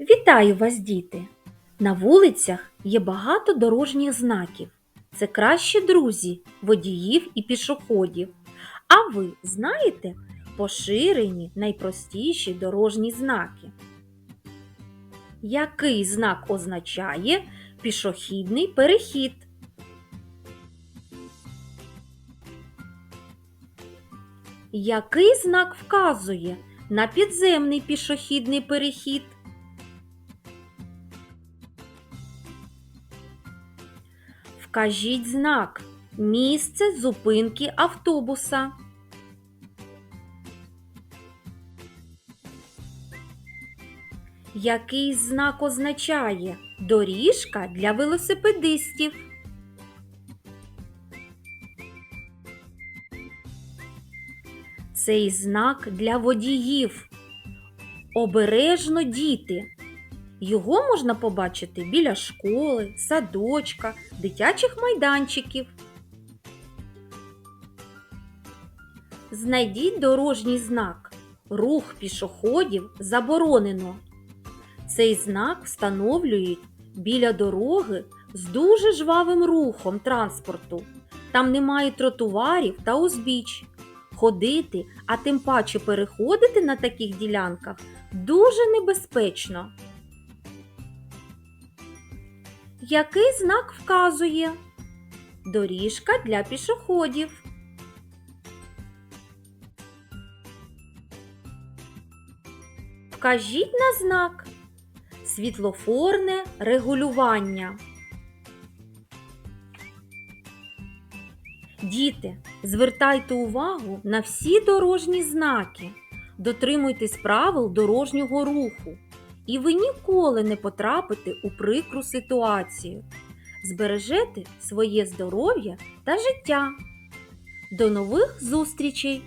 Вітаю вас, діти! На вулицях є багато дорожніх знаків. Це кращі друзі водіїв і пішоходів. А ви знаєте поширені найпростіші дорожні знаки? Який знак означає пішохідний перехід? Який знак вказує на підземний пішохідний перехід? Вкажіть знак місце зупинки автобуса. Який знак означає доріжка для велосипедистів? Цей знак для водіїв. Обережно діти. Його можна побачити біля школи, садочка, дитячих майданчиків. Знайдіть дорожній знак. Рух пішоходів заборонено. Цей знак встановлюють біля дороги з дуже жвавим рухом транспорту. Там немає тротуарів та узбіч. Ходити, а тим паче переходити на таких ділянках дуже небезпечно. Який знак вказує? Доріжка для пішоходів. Вкажіть на знак світлофорне регулювання. Діти, звертайте увагу на всі дорожні знаки. Дотримуйтесь правил дорожнього руху, і ви ніколи не потрапите у прикру ситуацію. Збережете своє здоров'я та життя. До нових зустрічей!